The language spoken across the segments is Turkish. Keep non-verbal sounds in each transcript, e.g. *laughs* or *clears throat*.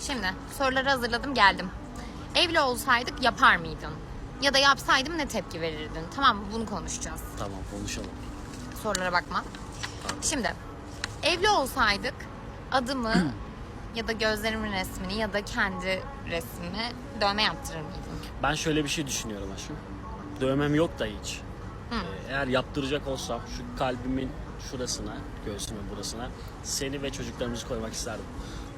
Şimdi soruları hazırladım geldim. Evli olsaydık yapar mıydın? Ya da yapsaydım ne tepki verirdin? Tamam? Bunu konuşacağız. Tamam konuşalım. Sorulara bakma. Şimdi evli olsaydık adımı ya da gözlerimin resmini ya da kendi resmimi dövme yaptırır mıydın? Ben şöyle bir şey düşünüyorum aşkım. Dövmem yok da hiç. Ee, eğer yaptıracak olsam şu kalbimin şurasına, göğsümün burasına seni ve çocuklarımızı koymak isterdim.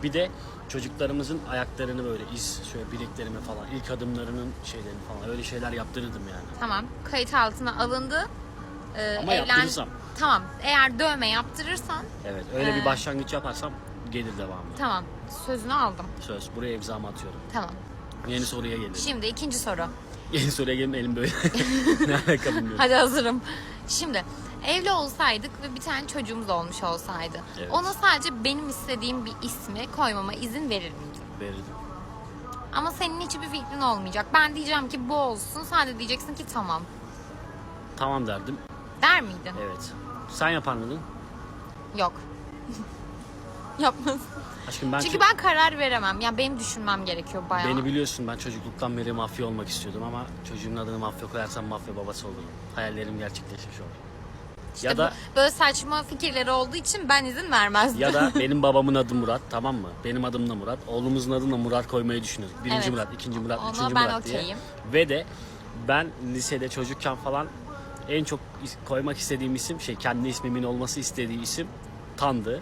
Bir de çocuklarımızın ayaklarını böyle iz, şöyle bileklerime falan, ilk adımlarının şeylerini falan öyle şeyler yaptırırdım yani. Tamam. Kayıt altına alındı. Ee, Ama yaptırırsam. Tamam. Eğer dövme yaptırırsan Evet, öyle Ee. bir başlangıç yaparsam gelir devamı. tamam. Sözünü aldım. Söz, buraya imzamı atıyorum. Tamam. Yeni soruya gelelim. Şimdi ikinci soru. Yeni soruya gelin elim böyle. *laughs* ne alaka bilmiyorum. Hadi hazırım. Şimdi evli olsaydık ve bir tane çocuğumuz olmuş olsaydı. Evet. Ona sadece benim istediğim bir ismi koymama izin verir miydin? Verirdim. Ama senin hiçbir fikrin olmayacak. Ben diyeceğim ki bu olsun. Sen de diyeceksin ki tamam. Tamam derdim. Der miydin? Evet. Sen yapar mıydın? Yok. *laughs* Yapmaz. Aşkım ben Çünkü ben karar veremem. Ya benim düşünmem gerekiyor bayağı. Beni biliyorsun ben çocukluktan beri mafya olmak istiyordum ama çocuğumun adını mafya koyarsam mafya babası olurum. Hayallerim gerçekleşmiş olur. İşte ya da böyle saçma fikirleri olduğu için ben izin vermezdim. ya da *laughs* benim babamın adı Murat tamam mı? Benim adım da Murat. Oğlumuzun adını da Murat koymayı düşünüyoruz. Birinci Evet. Murat, ikinci Murat, Ona üçüncü ben Murat diye. okeyim. Ve de ben lisede çocukken falan en çok koymak istediğim isim şey kendi ismimin olması istediği isim Tan'dı.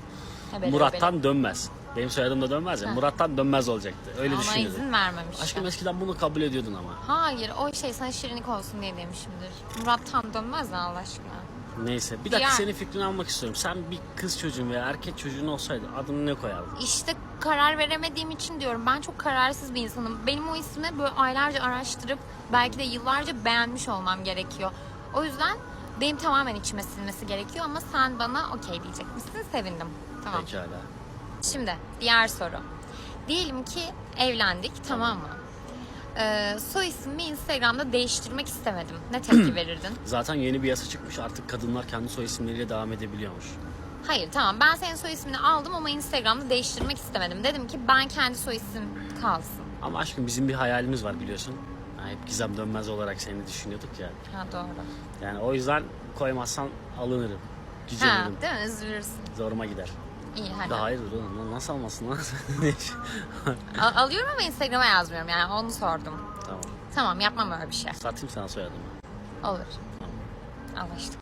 Haberim Murat'tan dönmez. Benim soyadım da dönmez ya. Ha. Murat'tan dönmez olacaktı. Öyle Ona düşünüyordum. izin vermemiş. Aşkım eskiden bunu kabul ediyordun ama. Hayır o şey sana şirinlik olsun diye demişimdir. Murat tam dönmez mi Allah aşkına? Neyse. Bir dakika Ya- senin fikrini almak istiyorum. Sen bir kız çocuğun veya erkek çocuğun olsaydı adını ne koyardın? İşte karar veremediğim için diyorum. Ben çok kararsız bir insanım. Benim o ismi böyle aylarca araştırıp belki de yıllarca beğenmiş olmam gerekiyor. O yüzden benim tamamen içime sinmesi gerekiyor ama sen bana okey diyecek misin? Sevindim. Tamam. Pekala. Şimdi diğer soru. Diyelim ki evlendik tamam mı? Ee, soy ismimi Instagram'da değiştirmek istemedim. Ne tepki *clears throat* verirdin? Zaten yeni bir yasa çıkmış. Artık kadınlar kendi soy isimleriyle devam edebiliyormuş. Hayır tamam ben senin soy ismini aldım ama Instagram'da değiştirmek istemedim. Dedim ki ben kendi soy isim kalsın. Ama aşkım bizim bir hayalimiz var biliyorsun. Yani hep Gizem Dönmez olarak seni düşünüyorduk ya. Ha doğru. Yani o yüzden koymazsan alınırım. Ha Gücenirim. değil mi? Üzülürsün. Zoruma gider. İyi hadi. Da hayırdır oğlum nasıl almasın lan? *laughs* Al- alıyorum ama Instagram'a yazmıyorum yani onu sordum. tamam. Tamam yapmam öyle bir şey. Satayım sana soyadımı. Olur. Anlaştık.